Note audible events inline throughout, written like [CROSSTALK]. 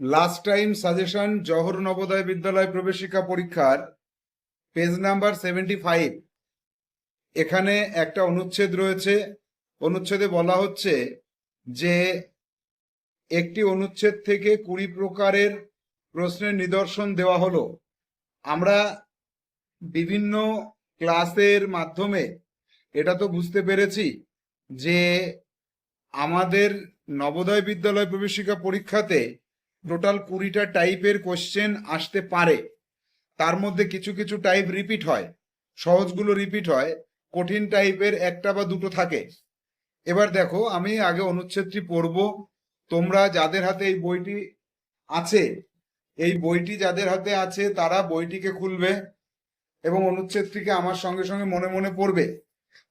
Last time suggestion Jawahar Navodaya Vidyalaya প্রবেশিকা পরীক্ষার page number seventy five এখানে একটা অনুচ্ছেদ রয়েছে। অনুচ্ছেদে বলা হচ্ছে যে, একটি অনুচ্ছেদ থেকে কুড়ি প্রকারের প্রশ্নের নিদর্শন দেওয়া হলো। আমরা বিভিন্ন ক্লাসের মাধ্যমে এটা তো বুঝতে পেরেছি যে, আমাদের নবোদয় বিদ্যালয় প্রবেশিকা পরীক্ষাতে টোটাল কুড়িটা টাইপের কোশ্চেন আসতে পারে। তার মধ্যে কিছু কিছু টাইপ রিপিট হয়, সহজগুলো রিপিট হয়, কঠিন টাইপের একটা বা দুটো থাকে। এবার দেখো, আমি আগে অনুচ্ছেদটি পড়ব। তোমরা যাদের হাতে এই বইটি আছে, এই বইটি যাদের হাতে আছে, তারা বইটিকে খুলবে এবং অনুচ্ছেদটিকে আমার সঙ্গে সঙ্গে মনে মনে পড়বে।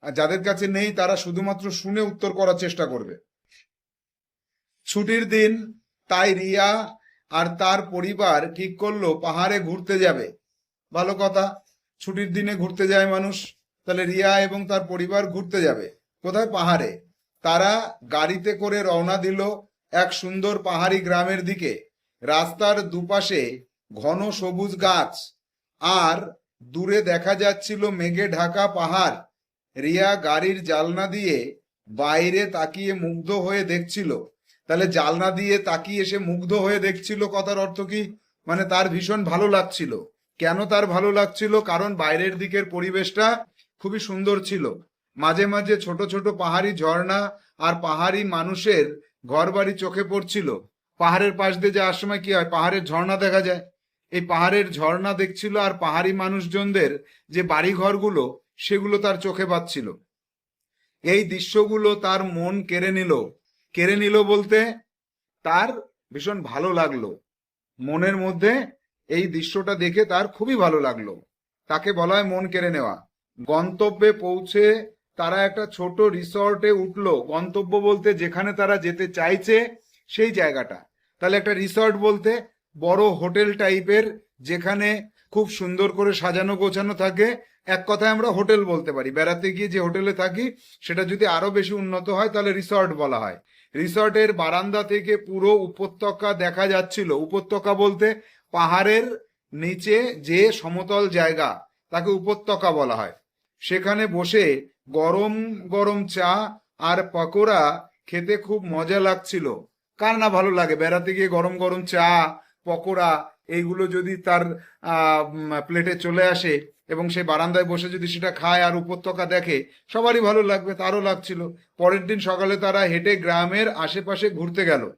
আর যাদের কাছে নেই, তারা শুধুমাত্র শুনে উত্তর করার চেষ্টা করবে। ছুটির দিন তাই রিয়া আর তার পরিবার ঠিক করল, পাহাড়ে ঘুরতে যাবে। ভালো কথা, ছুটির দিনে ঘুরতে যায় মানুষ, তাহলে রিয়া এবং তার পরিবার ঘুরতে যাবে। কোথায়? পাহাড়ে। তারা গাড়িতে করে রওনা দিল এক সুন্দর পাহাড়ি গ্রামের দিকে। রাস্তার দুপাশে ঘন সবুজ গাছ, আর দূরে দেখা যাচ্ছিল মেঘে ঢাকা পাহাড়। রিয়া গাড়ির জালনা দিয়ে বাইরে তাকিয়ে মুগ্ধ হয়ে দেখছিল। তাহলে জালনা দিয়ে তাকিয়ে এসে মুগ্ধ হয়ে দেখছিল কথার অর্থ কি? মানে তার ভীষণ ভালো লাগছিল। কেন তার ভালো লাগছিল? কারণ বাইরের দিকের পরিবেশটা খুবই সুন্দর ছিল। মাঝে মাঝে ছোট ছোট পাহাড়ি ঝর্ণা আর পাহাড়ি মানুষের ঘর বাড়ি চোখে পড়ছিল। পাহাড়ের পাশ দিয়ে যাওয়ার সময় কি হয়? পাহাড়ের ঝর্ণা দেখা যায়। এই পাহাড়ের ঝর্ণা দেখছিল আর পাহাড়ি মানুষজনদের যে বাড়ি ঘরগুলো সেগুলো তার চোখে পাচ্ছিল। এই দৃশ্যগুলো তার মন কেড়ে নিল। কেড়ে নিল বলতে তার ভীষণ ভালো লাগল। মনের মধ্যে এই দৃশ্যটা দেখে তার খুবই ভালো লাগল। তাকে বলা হয় মন কেড়ে নেওয়া। গন্তব্যে পৌঁছে তারা একটা ছোট রিসর্টে উঠল। গন্তব্য বলতে যেখানে তারা যেতে চাইছে সেই জায়গাটা। তাহলে একটা রিসর্ট বলতে বড় হোটেল টাইপের যেখানে খুব সুন্দর করে সাজানো গোছানো থাকে। এক কথায় আমরা হোটেল বলতে পারি। বেড়াতে গিয়ে যে হোটেলে থাকি, সেটা যদি আরও বেশি উন্নত হয়, তাহলে রিসর্ট বলা হয়। রিসর্টের বারান্দা থেকে পুরো উপত্যকা দেখা যাচ্ছিল। উপত্যকা বলতে পাহাড়ের নিচে যে সমতল জায়গা, তাকে উপত্যকা বলা হয়। সেখানে বসে গরম গরম চা আর পকোড়া খেতে খুব মজা লাগছিল। কার না ভালো লাগে? বেড়াতে গিয়ে গরম গরম চা, পকোড়া, এইগুলো যদি তার প্লেটে চলে আসে এবং সে বারান্দায় বসে যদি সেটা খায় আর উপত্যকা দেখে, সবারই ভালো লাগবে, তারও লাগছিল। পরের দিন সকালে তারা হেঁটে গ্রামের আশেপাশে ঘুরতে গেল।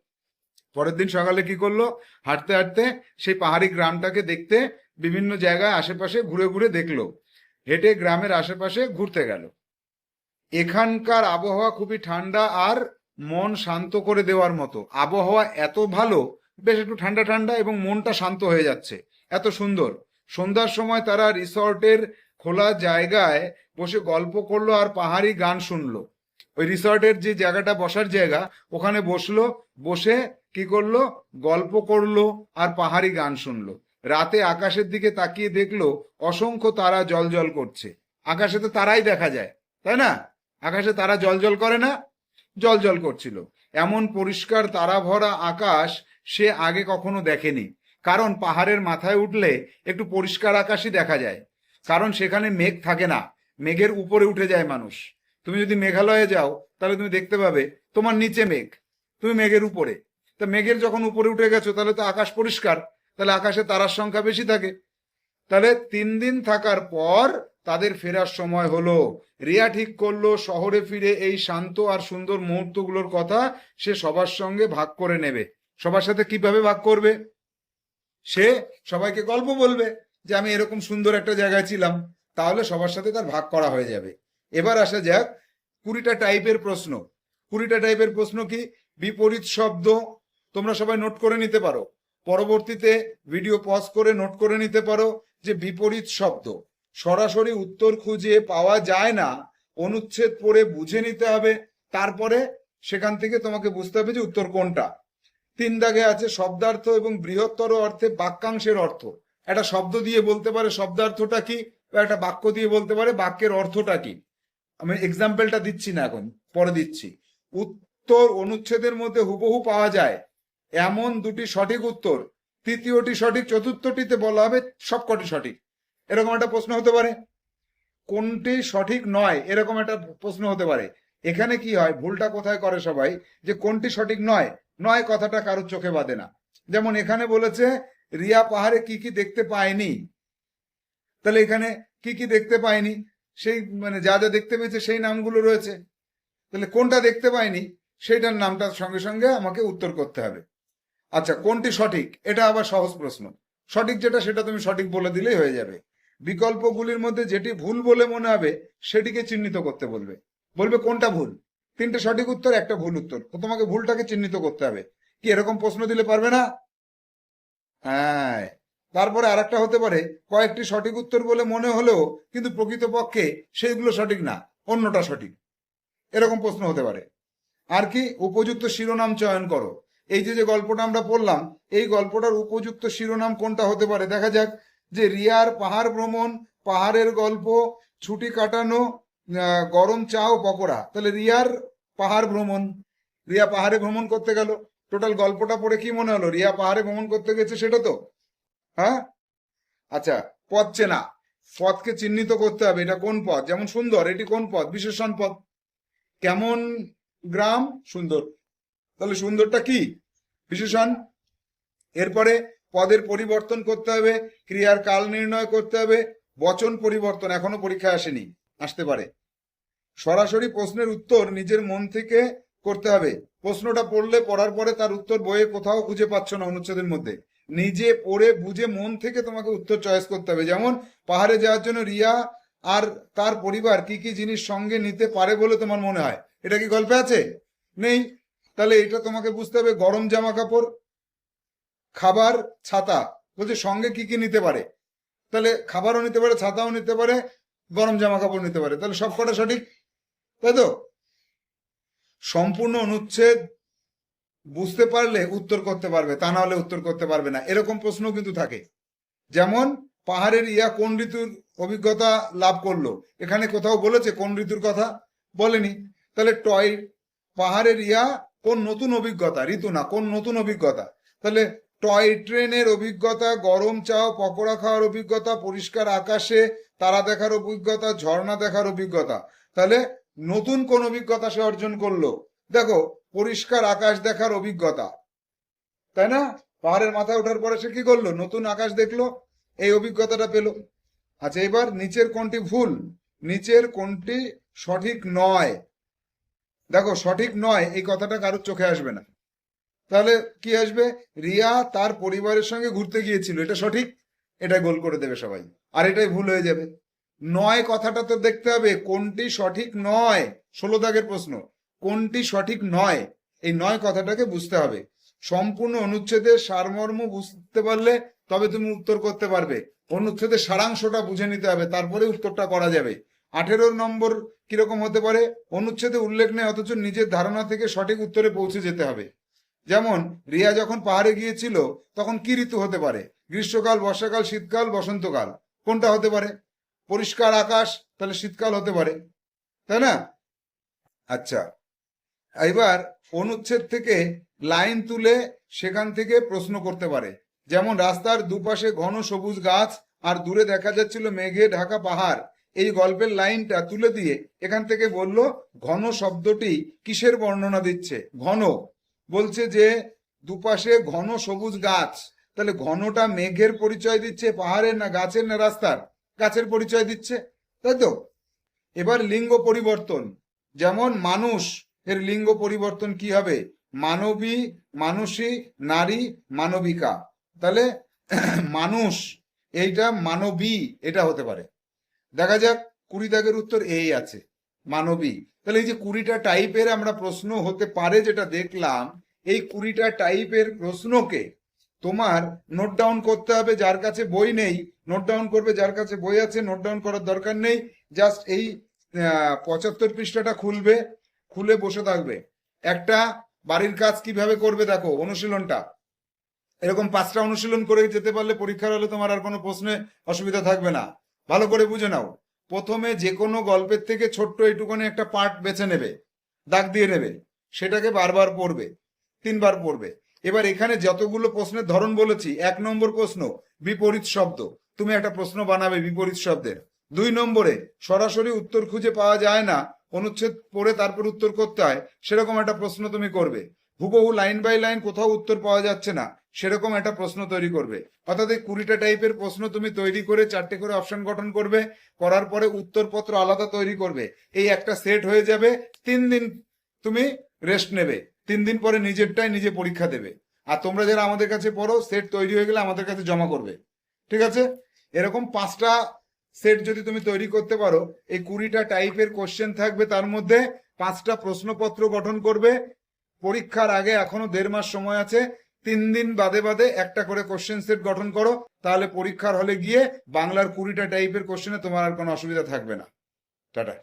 পরের দিন সকালে কি করল? হাঁটতে হাঁটতে সেই পাহাড়ি গ্রামটাকে দেখতে বিভিন্ন জায়গায় আশেপাশে ঘুরে ঘুরে দেখল। হেঁটে গ্রামের আশেপাশে ঘুরতে গেল। এখানকার আবহাওয়া খুবই ঠান্ডা আর মন শান্ত করে দেওয়ার মতো। আবহাওয়া এত ভালো, বেশ একটু ঠান্ডা ঠান্ডা এবং মনটা শান্ত হয়ে যাচ্ছে। এত সুন্দর। সন্ধ্যার সময় তারা রিসর্টের খোলা জায়গায় বসে গল্প করল আর পাহাড়ি গান শুনলো। ওই রিসর্টের যে জায়গাটা বসার জায়গা, ওখানে বসল, বসে কি করল? গল্প করল আর পাহাড়ি গান শুনলো। রাতে আকাশের দিকে তাকিয়ে দেখল অসংখ্য তারা জল জল করছে। আকাশে তো তারাই দেখা যায়, তাই না? আকাশে তারা জল জল করে না? জল জল করছিল। এমন পরিষ্কার তারা ভরা আকাশ সে আগে কখনো দেখেনি। কারণ পাহাড়ের মাথায় উঠলে একটু পরিষ্কার আকাশই দেখা যায়। কারণ সেখানে মেঘ থাকে না, মেঘের উপরে উঠে যায় মানুষ। তুমি যদি মেঘালয়ে যাও, তাহলে তুমি দেখতে পাবে তোমার নিচে মেঘ, তুমি মেঘের উপরে। তা মেঘের যখন উপরে উঠে গেছো, তাহলে তো আকাশ পরিষ্কার, তাহলে আকাশে তারার সংখ্যা বেশি থাকে। তাহলে তিন দিন থাকার পর তাদের ফেরার সময় হলো। রিয়া ঠিক করল, শহরে ফিরে এই শান্ত আর সুন্দর মুহূর্তগুলোর কথা সে সবার সঙ্গে ভাগ করে নেবে। সবার সাথে কীভাবে ভাগ করবে? সে সবাইকে গল্প বলবে যে আমি এরকম সুন্দর একটা জায়গায় ছিলাম, তাহলে সবার সাথে তার ভাগ করা হয়ে যাবে। এবার আসা যাক কুড়িটা টাইপের প্রশ্ন। কুড়িটা টাইপের প্রশ্ন কি? বিপরীত শব্দ তোমরা সবাই নোট করে নিতে পারো। পরবর্তীতে ভিডিও পজ করে নোট করে নিতে পারো যে বিপরীত শব্দ। সরাসরি উত্তর খুঁজে পাওয়া যায় না, অনুচ্ছেদ পড়ে বুঝে নিতে হবে, তারপরে সেখান থেকে তোমাকে বুঝতে হবে যে উত্তর কোনটা। তিন দাগে আছে শব্দার্থ এবং বৃহত্তর অর্থে বাক্যাংশের অর্থ। একটা শব্দ দিয়ে বলতে পারে শব্দার্থটা কি, বা একটা বাক্য দিয়ে বলতে পারে বাক্যের অর্থটা কি। আমি এক্সাম্পলটা দিচ্ছি না এখন, পরে দিচ্ছি। উত্তর অনুচ্ছেদের মধ্যে হুবহু পাওয়া যায়। এমন দুটি সঠিক উত্তর, তৃতীয়টি সঠিক, চতুর্থটিতে বলা হবে সবকটি সঠিক। এরকম একটা প্রশ্ন হতে পারে। কোনটি সঠিক নয়, এরকম একটা প্রশ্ন হতে পারে। এখানে কি হয়, ভুলটা কোথায় করে সবাই, যে কোনটি সঠিক নয় নয় কথাটা কারোর চোখে বাঁধে না। যেমন এখানে বলেছে, রিয়া পাহাড়ে কি কি দেখতে পায়নি? তাহলে এখানে কি কি দেখতে পায়নি? সেই মানে যা যা দেখতে পেয়েছে সেই নামগুলো রয়েছে। তাহলে কোনটা দেখতে পায়নি? সেইটার নামটার সঙ্গে সঙ্গে আমাকে উত্তর করতে হবে। আচ্ছা কোনটি সঠিক? এটা আবার সহজ প্রশ্ন। সঠিক যেটা, সেটা তুমি সঠিক বলে দিলেই হয়ে যাবে। বিকল্পগুলির মধ্যে যেটি ভুল বলে মনে হবে, সেটিকে চিহ্নিত করতে বলবে। বলবে কোনটা ভুল? তিনটে সঠিক উত্তর, একটা ভুল উত্তর। তো তোমাকে ভুলটাকে চিহ্নিত করতে হবে। কি, এরকম প্রশ্ন দিলে পারবে না? হ্যাঁ। তারপরে আরেকটা হতে পারে, কয়েকটি সঠিক উত্তর বলে মনে হলেও কিন্তু প্রকৃতপক্ষে সেইগুলো সঠিক না, অন্যটা সঠিক। এরকম প্রশ্ন হতে পারে। আর কি, উপযুক্ত শিরোনাম চয়ন করো। এই যে যে গল্পটা আমরা পড়লাম, এই গল্পটার উপযুক্ত শিরোনাম কোনটা হতে পারে? দেখা যাক যে রিয়ার পাহাড় ভ্রমণ, পাহাড়ের গল্প, ছুটি কাটানো গরম চা ও পকোড়া। তাহলে রিয়ার পাহাড় ভ্রমণ, রিয়া পাহাড়ে ভ্রমণ করতে গেল। টোটাল গল্পটা পড়ে কি মনে হলো? রিয়া পাহাড়ে ভ্রমণ করতে গেছে সেটা তো? হ্যাঁ? আচ্ছা পথ চেনা পথকে চিহ্নিত করতে হবে, এটা কোন পথ? যেমন সুন্দর, এটি কোন পথ? বিশেষণ পথ। কেমন গ্রাম? সুন্দর। তাহলে সুন্দরটা কি? বিশেষণ। এরপরে পদের পরিবর্তন করতে হবে, ক্রিয়ার কাল নির্ণয় করতে হবে, বচন পরিবর্তন এখনও পরীক্ষায় আসেনি। আসতে পারে। সরাসরি প্রশ্নের উত্তর নিজের মন থেকে করতে হবে। প্রশ্নটা পড়লে পড়ার পরে তার উত্তর বইয়ে কোথাও খুঁজে পাচ্ছ না অনুচ্ছেদের মধ্যে। নিজে পড়ে বুঝে মন থেকে তোমাকে উত্তর চয়েস করতে হবে। যেমন, পাহাড়ে যাওয়ার জন্য রিয়া আর তার পরিবার কি কি জিনিস সঙ্গে নিতে পারে বলে তোমার মনে হয়? এটা কি গল্পে আছে? নেই? তাহলে এটা তোমাকে বুঝতে হবে গরম জামা কাপড় খাবার, ছাতা। বলছে সঙ্গে কি কি নিতে পারে? তাহলে খাবারও নিতে পারে, ছাতাও নিতে পারে গরম জামা কাপড় নিতে পারে। তাহলে সব কটা সঠিক? তাই তো? সম্পূর্ণ অনুচ্ছেদ বুঝতে পারলে উত্তর করতে পারবে, তা না হলে উত্তর করতে পারবে না। এরকম প্রশ্ন কিন্তু থাকে। যেমন, পাহাড়ের ইয়া কোন ঋতুর অভিজ্ঞতা লাভ করল? এখানে কোথাও বলেছে কোন ঋতুর কথা? বলেনি। তাহলে টয়, পাহাড়ের ইয়া কোন নতুন অভিজ্ঞতা? ঋতু না, কোন নতুন অভিজ্ঞতা? তাহলে টয় ট্রেনের অভিজ্ঞতা, গরম চা ও পকোড়া খাওয়ার অভিজ্ঞতা, পরিষ্কার আকাশে তারা দেখার অভিজ্ঞতা, ঝর্ণা দেখার অভিজ্ঞতা। তাহলে নতুন কোন অভিজ্ঞতা সে অর্জন করল? দেখো, পরিষ্কার আকাশ দেখার অভিজ্ঞতা। তাই না? পাহাড়ের মাথায় ওঠার পরে সে কি করল? নতুন আকাশ দেখল, এই অভিজ্ঞতাটা পেল। আচ্ছা এবার নিচের কোনটি ভুল? নিচের কোনটি সঠিক নয়? দেখো, সঠিক নয়, এই কথাটা কারোর চোখে আসবে না। তাহলে কি আসবে? রিয়া তার পরিবারের সঙ্গে ঘুরতে গিয়েছিল, এটা সঠিক? এটা গোল করে দেবে সবাই। আর এটাই ভুল হয়ে যাবে। নয় কথাটা তো দেখতে হবে, কোনটি সঠিক নয়? ষোলো দাগের প্রশ্ন, কোনটি সঠিক নয়? এই নয় কথাটাকে বুঝতে হবে। সম্পূর্ণ অনুচ্ছেদের সারমর্ম বুঝতে পারলে তবে তুমি উত্তর করতে পারবে। অনুচ্ছেদের সারাংশটা বুঝে নিতে হবে, তারপরে উত্তরটা করা যাবে। আঠেরো নম্বর কীরকম হতে পারে? অনুচ্ছেদে উল্লেখ নেই, অথচ নিজের ধারণা থেকে সঠিক উত্তরে পৌঁছে যেতে হবে। যেমন রিয়া যখন পাহাড়ে গিয়েছিল, তখন কি ঋতু হতে পারে? গ্রীষ্মকাল, বর্ষাকাল, শীতকাল, বসন্তকাল। কোনটা হতে পারে? পরিষ্কার আকাশ, তাহলে শীতকাল হতে পারে। তাই না? আচ্ছা। এবার অনুচ্ছেদ থেকে লাইন তুলে সেখান থেকে প্রশ্ন করতে পারে। যেমন, রাস্তার দুপাশে ঘন সবুজ গাছ, আর দূরে দেখা যাচ্ছিল মেঘে ঢাকা পাহাড়। এই গল্পের লাইনটা তুলে দিয়ে এখান থেকে বলল, ঘন শব্দটি কিসের বর্ণনা দিচ্ছে? ঘন। বলছে যে দুপাশে ঘন সবুজ গাছ। তাহলে ঘনটা মেঘের পরিচয় দিচ্ছে, পাহাড়ের না গাছের না রাস্তার? গাছের পরিচয় দিচ্ছে, তাই তো? এবার লিঙ্গ পরিবর্তন। যেমন মানুষ, এর লিঙ্গ পরিবর্তন কি হবে? মানবী, মানুষী, নারী, মানবিকা। তাহলে [CLEARS THROAT] মানুষ, এইটা মানবী, এটা হতে পারে। দেখা যাক, কুড়ি দাগের উত্তর এই আছে। মানবী। তাহলে এই যে কুড়িটা টাইপের আমরা প্রশ্ন হতে পারে যেটা দেখলাম, এই কুড়িটা টাইপের প্রশ্নকে তোমার নোট ডাউন করতে হবে, যার কাছে বই নেই নোট ডাউন করবে, যার কাছে বই আছে নোট ডাউন করার দরকার নেই জাস্ট এই পঁচাত্তর পৃষ্ঠাটা খুলবে, খুলে বসে থাকবে। একটা বাড়ির কাজ কীভাবে করবে দেখো, অনুশীলনটা। এরকম পাঁচটা অনুশীলন করে যেতে পারলে পরীক্ষার হলে তোমার আর কোনো প্রশ্নে অসুবিধা থাকবে না। ভালো করে বুঝে নাও। প্রথমে যে কোনো গল্পের থেকে ছোট্ট এইটুখানি একটা পার্ট বেছে নেবে, দাগ দিয়ে নেবে, সেটাকে বারবার পড়বে, তিনবার পড়বে। এবার এখানে যতগুলো প্রশ্নের ধরন বলেছি, এক নম্বর প্রশ্ন, বিপরীত শব্দ। তুমি একটা প্রশ্ন বানাবে বিপরীত শব্দের। দুই নম্বরে, সরাসরি উত্তর খুঁজে পাওয়া যায় না, অনুচ্ছেদ পড়ে তারপর উত্তর করতে হয়, সেরকম একটা প্রশ্ন তুমি করবে। হুবহু লাইন বাই লাইন কোথাও উত্তর পাওয়া যাচ্ছে না। সেরকম একটা প্রশ্ন তৈরি করবে। অর্থাৎ এই কুড়িটা টাইপের প্রশ্ন তুমি তৈরি করে চারটে করে অপশন গঠন করবে, করার পরে উত্তরপত্র আলাদা তৈরি করবে। এই একটা সেট হয়ে যাবে, তিন দিন তুমি রেস্ট নেবে, তিন দিন পরে নিজেরটাই নিজে পরীক্ষা দেবে। আর তোমরা যারা আমাদের কাছে পড়ো সেট তৈরি হয়ে গেলে আমাদের কাছে জমা করবে। ঠিক আছে? এরকম পাঁচটা সেট যদি তুমি তৈরি করতে পারো, এই কুড়িটা টাইপের কোশ্চেন থাকবে, তার মধ্যে পাঁচটা প্রশ্নপত্র গঠন করবে। পরীক্ষার আগে এখনও দেড় মাস সময় আছে তিন দিন বাদে বাদে একটা করে কোশ্চেন সেট গঠন করো, তাহলে পরীক্ষার হলে গিয়ে বাংলার কুড়িটা টাইপের কোশ্চেনে তোমার আর কোনো অসুবিধা থাকবে না। টাটা।